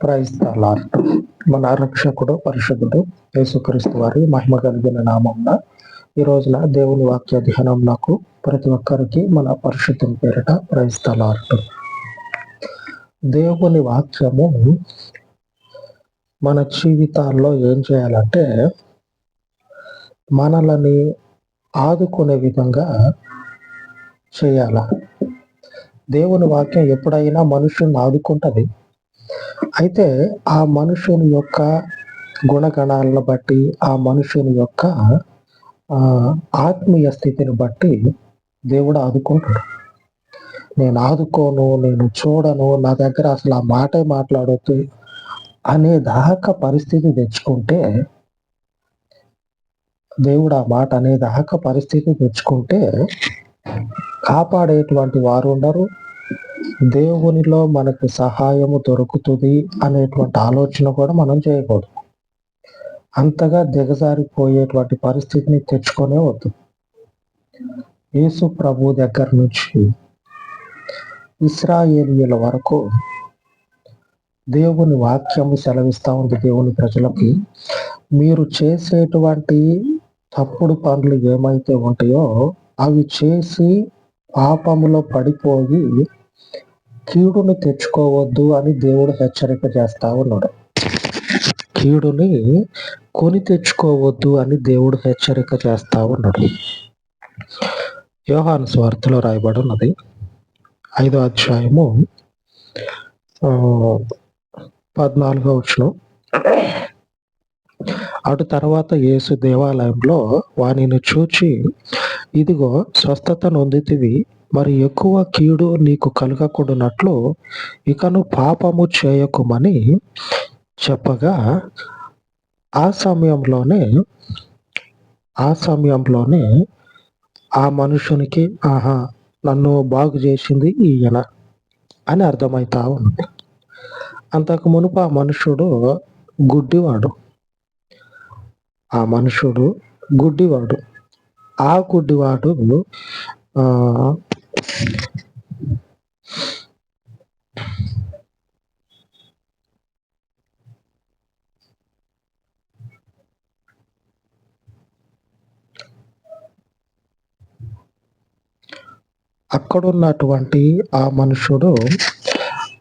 క్రైస్తలార్ట్ మన రక్షకుడు పరిషత్తుడు యేసుక్రీస్తు వారి మహిమ కలిగిన నామంన ఈ రోజున దేవుని వాక్య ధ్యానం నాకు ప్రతి ఒక్కరికి మన పరిశుద్ధుని పేరిట క్రైస్తలార్ట్ దేవుని వాక్యము మన జీవితాల్లో ఏం చేయాలంటే మనలని ఆదుకునే విధంగా చేయాల. దేవుని వాక్యం ఎప్పుడైనా మనుషుల్ని ఆదుకుంటది. అయితే ఆ మనుషుని యొక్క గుణగణాలను బట్టి ఆ మనుషుని యొక్క ఆ, ఆత్మీయ స్థితిని బట్టి దేవుడు ఆదుకుంటాడు. నేను ఆదుకోను నేను చూడను నా దగ్గర అసలు ఆ మాటే మాట్లాడొద్దు అనే దాకా పరిస్థితి తెచ్చుకుంటే దేవుడు ఆ మాట అనే దాకా పరిస్థితి తెచ్చుకుంటే కాపాడేటువంటి వారు ఉండరు. దేవునిలో మనకు సహాయము దొరుకుతుంది అనేటువంటి ఆలోచన కూడా మనం చేయకూడదు. అంతగా దిగజారిపోయేటువంటి పరిస్థితిని తెచ్చుకొనే వద్దు. యేసు ప్రభు దగ్గర నుంచి ఇస్రాయేలీల వరకు దేవుని వాక్యము సెలవిస్తూ ఉంది దేవుని ప్రజలకి. మీరు చేసేటువంటి తప్పుడు పనులు ఏమైతే ఉంటాయో అవి చేసి పాపములో పడిపోయి కీడుని తెచ్చుకోవద్దు అని దేవుడు హెచ్చరిక చేస్తా ఉన్నాడు. కీడుని కొని తెచ్చుకోవద్దు అని దేవుడు హెచ్చరిక చేస్తా ఉన్నాడు. యోహాను స్వార్థలో రాయబడి ఉన్నది. ఐదో అధ్యాయము పద్నాలుగో వచ్చిన అటు తర్వాత యేసు దేవాలయంలో వానిని చూచి ఇదిగో స్వస్థత నొందితివి. మరి ఎక్కువ కీడు నీకు కలగకూడనట్లు ఇకను పాపము చేయకుమని చెప్పగా ఆ సమయంలోనే ఆ సమయంలోనే ఆ మనుషునికి ఆహా నన్ను బాగు చేసింది ఈయన అని అర్థమవుతా ఉంది. అంతకు మునుపు ఆ మనుషుడు గుడ్డివాడు. ఆ మనుషుడు గుడ్డివాడు. ఆ గుడ్డివాడు అక్కడున్నటువంటి ఆ మనుషుడు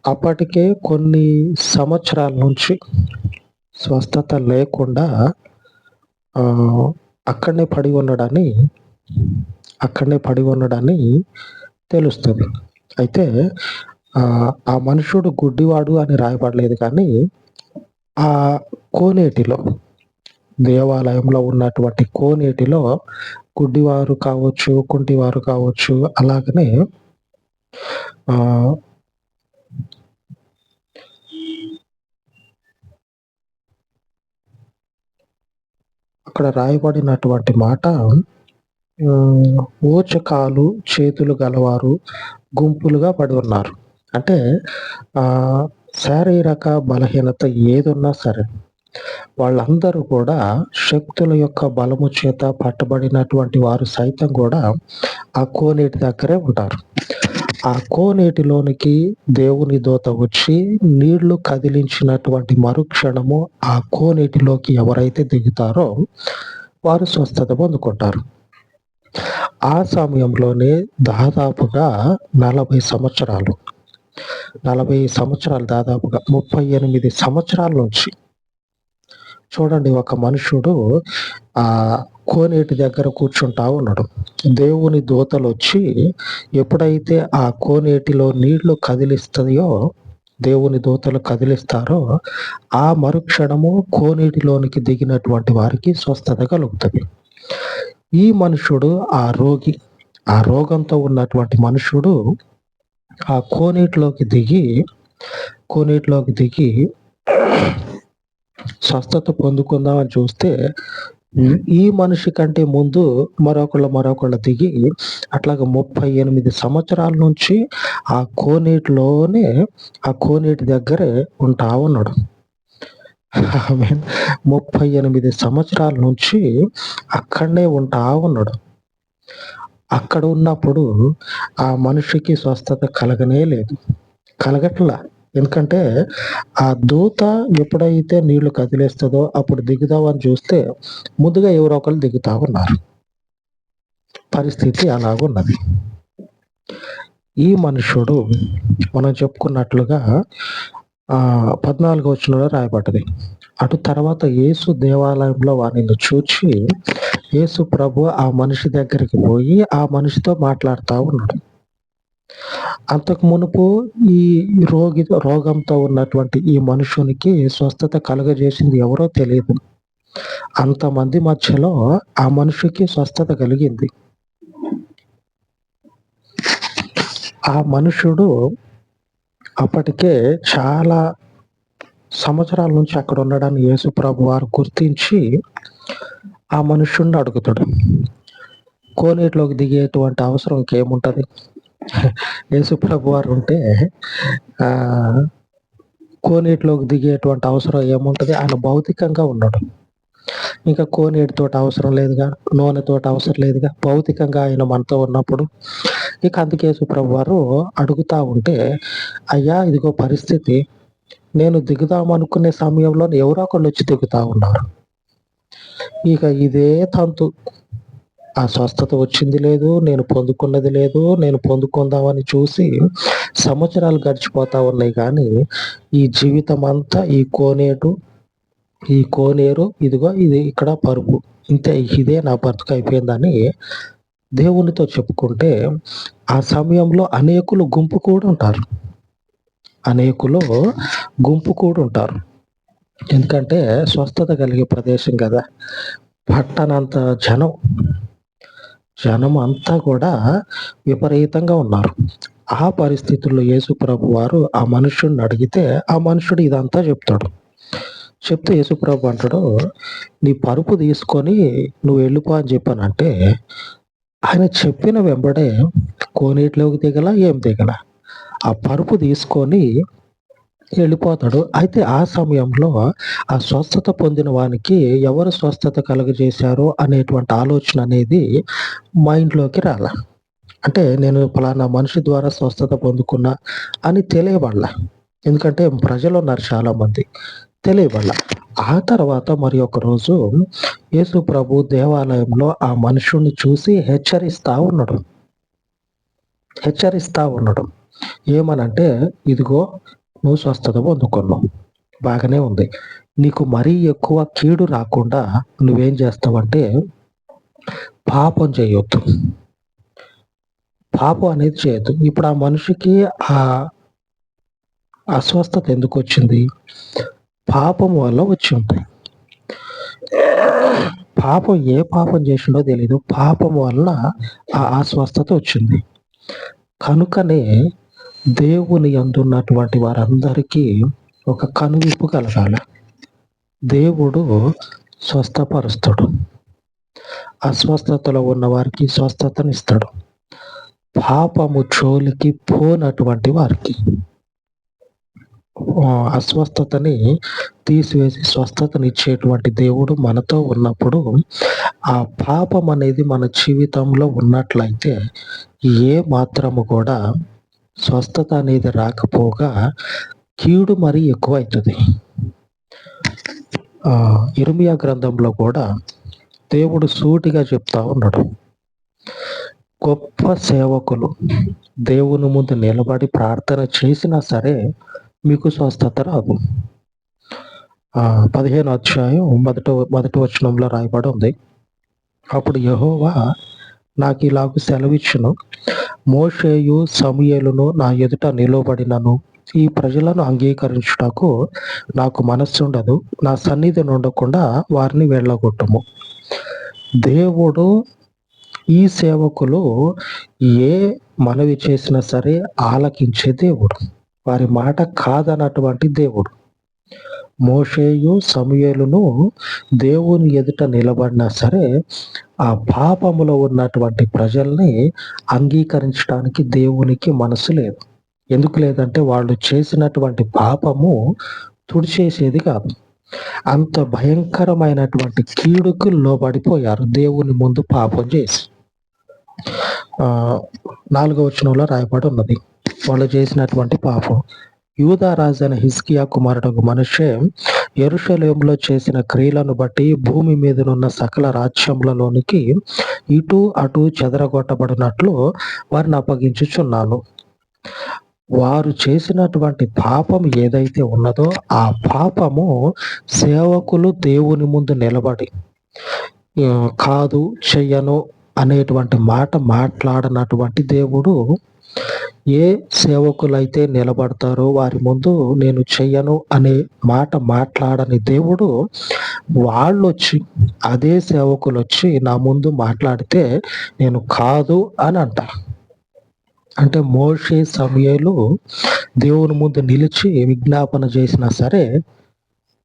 అప్పటికే కొన్ని సంవత్సరాల నుంచి స్వస్థత లేకుండా అక్కడనే పడి ఉండడాన్ని అక్కడనే పడి ఉండడాన్ని తెలుస్తుంది. అయితే ఆ, మనుషుడు గుడ్డివాడు అని రాయబడలేదు కానీ ఆ కోనేటిలో దేవాలయంలో ఉన్నటువంటి కోనేటిలో గుడ్డివారు కావచ్చు కుంటివారు కావచ్చు అలాగనే అక్కడ రాయబడినటువంటి మాట ఓచకాలు చేతులు గలవారు గుంపులుగా పడి ఉన్నారు. అంటే ఆ శారీరక బలహీనత ఏదున్నా సరే వాళ్ళందరూ కూడా శక్తుల యొక్క బలము చేత పట్టబడినటువంటి వారు సైతం కూడా ఆ కోనేటి దగ్గరే ఉంటారు. ఆ కోనేటిలోనికి దేవుని దోత వచ్చి నీళ్ళు కదిలించినటువంటి మరుక్షణము ఆ కోనేటిలోకి ఎవరైతే దిగుతారో వారు స్వస్థత పొందుకుంటారు. ఆ సమయంలోనే దాదాపుగా నలభై సంవత్సరాలు. నలభై సంవత్సరాలు దాదాపుగా ముప్పై ఎనిమిది సంవత్సరాల నుంచి. చూడండి ఒక మనుషుడు ఆ కోనేటి దగ్గర కూర్చుంటా ఉన్నాడు. దేవుని దూతలు వచ్చి ఎప్పుడైతే ఆ కోనేటిలో నీళ్ళు కదిలిస్తాయో దేవుని దూతలు కదిలిస్తారో ఆ మరుక్షణము కోనేటిలోనికి దిగినటువంటి వారికి స్వస్థత కలుగుతుంది. ఈ మనుషుడు ఆ రోగి ఆ రోగంతో ఉన్నటువంటి మనుషుడు ఆ కోనేటిలోకి దిగి కోనేటిలోకి దిగి స్వస్థత పొందుకుందామని చూస్తే ఈ మనిషి కంటే ముందు మరొకళ్ళు మరొకళ్ళు దిగి అట్లాగా ముప్పై ఎనిమిది సంవత్సరాల నుంచి ఆ కోనేటిలోనే ఆ కోనేటి దగ్గరే ఉంటా ఉన్నాడు. ఆమె ముప్పై ఎనిమిది సంవత్సరాల నుంచి అక్కడనే ఉంటా ఉన్నాడు. అక్కడ ఉన్నప్పుడు ఆ మనిషికి స్వస్థత కలగనే లేదు. కలగట్లా. ఎందుకంటే ఆ దూత ఎప్పుడైతే నీళ్ళు కదిలేస్తుందో అప్పుడు దిగుదామని చూస్తే ముందుగా ఎవరో ఒకరు దిగుతా ఉన్నారు. పరిస్థితి అలాగున్నది. ఈ మనుషుడు మనం చెప్పుకున్నట్లుగా పద్నాలుగు వచ్చినలో రాయబడ్డది. అటు తర్వాత యేసు దేవాలయంలో వారిని చూచి యేసు ప్రభు ఆ మనిషి దగ్గరికి పోయి ఆ మనిషితో మాట్లాడుతూ ఉన్నాడు. అంతకు మునుపు ఈ రోగి రోగంతో ఉన్నటువంటి ఈ మనుషునికి స్వస్థత కలుగజేసింది ఎవరో తెలియదు. అంతమంది మధ్యలో ఆ మనిషికి స్వస్థత కలిగింది. ఆ మనుషుడు అప్పటికే చాలా సంవత్సరాల నుంచి అక్కడ ఉండడాన్ని యేసు ప్రభు వారు గుర్తించి ఆ మనుష్యుణ్ణి అడుగుతాడు. కోనేటిలోకి దిగేటువంటి అవసరం ఇంకేముంటుంది? యేసుప్రభు వారు ఉంటే ఆ కోనేటిలోకి దిగేటువంటి అవసరం ఏముంటది? ఆయన భౌతికంగా ఉన్నాడు. ఇంకా కోనేటి తోట అవసరం లేదుగా నూనెతో అవసరం లేదుగా. భౌతికంగా ఆయన మనతో ఉన్నప్పుడు ఇక అందుకే సుప్రభు వారు అడుగుతా ఉంటే అయ్యా ఇదిగో పరిస్థితి. నేను దిగుదామనుకునే సమయంలో ఎవరో ఒకళ్ళు వచ్చి దిగుతా ఉన్నారు. ఇక ఇదే తంతు. ఆ స్వస్థత వచ్చింది లేదు నేను పొందుకున్నది లేదు నేను పొందుకుందామని చూసి సంవత్సరాలు గడిచిపోతా ఉన్నాయి కానీ ఈ జీవితం అంతా ఈ కోనేటు ఈ కోనేరు ఇదిగో ఇది ఇక్కడ పరుపు. ఇంతే ఇదే నా బతుకు అయిపోయిందని దేవునితో చెప్పుకుంటే ఆ సమయంలో అనేకులు గుంపు కూడా ఉంటారు. అనేకులు గుంపు కూడా ఉంటారు. ఎందుకంటే స్వస్థత కలిగే ప్రదేశం కదా. పట్టనంత జనం జనం అంతా కూడా విపరీతంగా ఉన్నారు. ఆ పరిస్థితుల్లో యేసు ప్రభు వారు ఆ మనుషుడిని అడిగితే ఆ మనుషుడు ఇదంతా చెప్తాడు. చెప్తే యేసుప్రభు అంటాడు నీ పరుపు తీసుకొని నువ్వు వెళ్ళిపో అని చెప్పానంటే ఆయన చెప్పిన వెంబడే కోనేటిలోకి దిగల ఏం దిగల? ఆ పరుపు తీసుకొని వెళ్ళిపోతాడు. అయితే ఆ సమయంలో ఆ స్వస్థత పొందిన వానికి ఎవరు స్వస్థత కలుగజేశారో అనేటువంటి ఆలోచన అనేది మైండ్లోకి రాల. అంటే నేను ఫలానా మనిషి ద్వారా స్వస్థత పొందుకున్నా అని తెలియబడలా. ఎందుకంటే ప్రజలు ఉన్నారు చాలామంది. మంది ఆ తర్వాత మరి ఒక రోజు యేసు ప్రభు దేవాలయంలో ఆ మనుషుణ్ణి చూసి హెచ్చరిస్తా ఉన్నాడు. హెచ్చరిస్తా ఉన్నాడు. ఏమనంటే ఇదిగో నువ్వు స్వస్థత పొందుకున్నావు. బాగానే ఉంది. నీకు మరీ ఎక్కువ కీడు రాకుండా నువ్వేం చేస్తావంటే పాపం చేయొద్దు. పాపం అనేది చేయొద్దు. ఇప్పుడు ఆ మనిషికి ఆ అస్వస్థత ఎందుకు వచ్చింది? పాపం వల్ల వచ్చి ఉంటాయి. పాపం ఏ పాపం చేసిండో తెలీదు. పాపం వల్ల ఆ అస్వస్థత వచ్చింది. కనుకనే దేవుని అందున్నటువంటి వారందరికీ ఒక కనువిప్పు కలగాలి. దేవుడు స్వస్థపరుస్తాడు. అస్వస్థతలో ఉన్న వారికి స్వస్థతనిస్తాడు. పాపము చోలికి పోనటువంటి వారికి. అస్వస్థతని తీసివేసి స్వస్థతనిచ్చేటువంటి దేవుడు మనతో ఉన్నప్పుడు ఆ పాపం అనేది మన జీవితంలో ఉన్నట్లయితే ఏ మాత్రము కూడా స్వస్థత అనేది రాకపోగా కీడు మరీ ఎక్కువ అవుతుంది ఇర్మియా గ్రంథంలో కూడా దేవుడు సూటిగా చెప్తా ఉన్నాడు. గొప్ప సేవకులు దేవుని ముందు నిలబడి ప్రార్థన చేసినా సరే మీకు స్వస్థత రాదు. పదిహేను అధ్యాయం మొదట మొదటి వచనంలో రాయబడి ఉంది. అప్పుడు యహోవా నాకు ఇలాగ సెలవిచ్చును. మోషేయు సమయలను నా ఎదుట నిలవబడినను ఈ ప్రజలను అంగీకరించుటకు నాకు మనస్సుండదు నా సన్నిధిని ఉండకుండా వారిని వెళ్ళగొట్టము. దేవుడు ఈ సేవకులు ఏ మనవి చేసినా సరే ఆలకించే దేవుడు. వారి మాట కాదన్నటువంటి దేవుడు. మోషేయు సమయలును దేవుని ఎదుట నిలబడినా సరే ఆ పాపములో ఉన్నటువంటి ప్రజల్ని అంగీకరించడానికి దేవునికి మనసు లేదు. ఎందుకు లేదంటే వాళ్ళు చేసినటువంటి పాపము తుడిచేసేది కాదు. అంత భయంకరమైనటువంటి కీడుకు లోబడిపోయారు దేవుని ముందు పాపం చేసి. ఆ నాలుగవ వచనంలో రాయబడి ఉన్నది. వాళ్ళు చేసినటువంటి పాపం. యూదారాజైన హిస్కియా కుమారుడు మనిషే యెరూషలేములో చేసిన క్రియలను బట్టి భూమి మీదనున్న సకల రాజ్యములలోనికి ఇటు అటు చెదరగొట్టబడినట్లు వారిని అప్పగించుచున్నాను. వారు చేసినటువంటి పాపం ఏదైతే ఉన్నదో ఆ పాపము సేవకులు దేవుని ముందు నిలబడి కాదు చెయ్యను అనేటువంటి మాట మాట్లాడనటువంటి దేవుడు ఏ సేవకులైతే నిలబడతారో వారి ముందు నేను చెయ్యను అనే మాట మాట్లాడని దేవుడు వాళ్ళు వచ్చి అదే సేవకులు వచ్చి నా ముందు మాట్లాడితే నేను కాదు అని అంటారు. అంటే మోషే సమయంలో దేవుని ముందు నిలిచి విజ్ఞాపన చేసినా సరే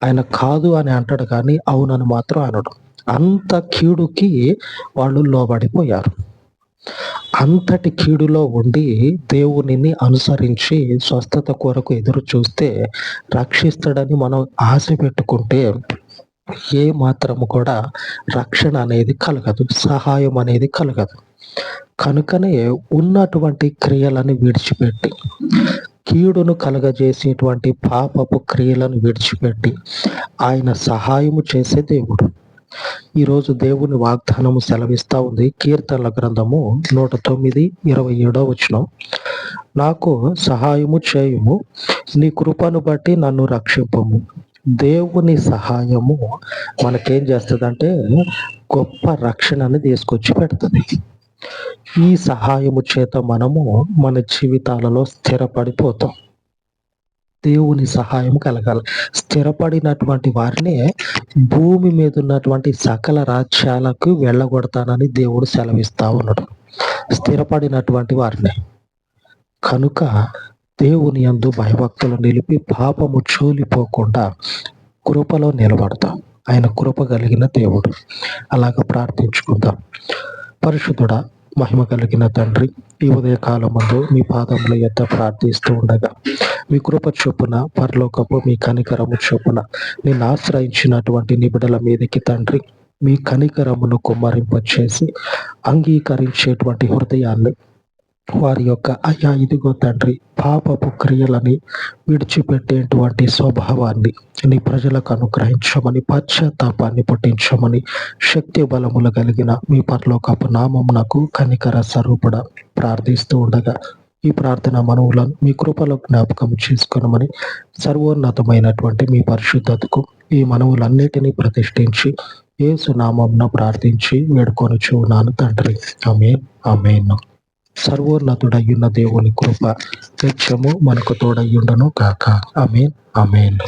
ఆయన కాదు అని అంటాడు కానీ అవునని మాత్రం అనడు. అంత కీడుకి వాళ్ళు లోబడిపోయారు. అంతటి కీడులో ఉండి దేవునిని అనుసరించి స్వస్థత కొరకు ఎదురు చూస్తే రక్షిస్తాడని మనం ఆశ పెట్టుకుంటే ఏ మాత్రము కూడా రక్షణ అనేది కలగదు సహాయం అనేది కలగదు. కనుకనే ఉన్నటువంటి క్రియలను విడిచిపెట్టి కీడును కలగజేసేటువంటి పాపపు క్రియలను విడిచిపెట్టి ఆయన సహాయము చేసే దేవుడు. ఈరోజు దేవుని వాగ్దానము సెలవిస్తా ఉంది. కీర్తనల గ్రంథము నూట తొమ్మిది ఇరవై ఏడో వచనం. నాకు సహాయము చేయుము నీ కృపను బట్టి నన్ను రక్షింపము. దేవుని సహాయము మనకేం చేస్తుందంటే గొప్ప రక్షణని తీసుకొచ్చి పెడుతుంది. ఈ సహాయము చేత మనము మన జీవితాలలో స్థిరపడిపోతాం. దేవుని సహాయం కలగాలి. స్థిరపడినటువంటి వారిని భూమి మీద ఉన్నటువంటి సకల రాజ్యాలకు వెళ్ళగొడతానని దేవుడు సెలవిస్తా ఉన్నాడు. స్థిరపడినటువంటి వారిని. కనుక దేవుని యందు భయభక్తులు నిలిపి పాపము చూలిపోకుండా కృపలో నిలబడతాం. ఆయన కృప కలిగిన దేవుడు. అలాగ ప్రార్థించుకుందాం. పరిశుద్ధుడా మహిమ కలిగిన తండ్రి ఈ ఉదయకాలం ముందు మీ పాదముల ఎద్ద ప్రార్థిస్తూ ఉండగా మీ కృప చొప్పున పరలోకపు మీ కనికరము చొప్పున నేను ఆశ్రయించినటువంటి నిబిడల మీదకి తండ్రి మీ కనికరమును కుమ్మరింపచేసి అంగీకరించేటువంటి హృదయాన్ని వారి యొక్క అయ్యా ఇదిగో తండ్రి పాపపు క్రియలని విడిచిపెట్టేటువంటి స్వభావాన్ని నీ ప్రజలకు అనుగ్రహించమని పశ్చాత్తాపాన్ని పుట్టించమని శక్తి బలములు కలిగిన మీ పరలోకపు నామం నాకు కనికర స్వరూపుడ ప్రార్థిస్తూ ఉండగా ఈ ప్రార్థన మనవులను మీ కృపలో జ్ఞాపకం చేసుకునమని సర్వోన్నతమైనటువంటి మీ పరిశుద్ధతకు ఈ మనవులన్నిటినీ ప్రతిష్ఠించి ఏ సునామంన ప్రార్థించి వేడుకొనుచు ఉన్నాను తండ్రి. ఆమెన్. ఆమెన్. సర్వోన్నతుడయ్యున్న దేవుని కృప నిత్యము మనకు తోడయ్యుండను కాక అమేన్ అమేన్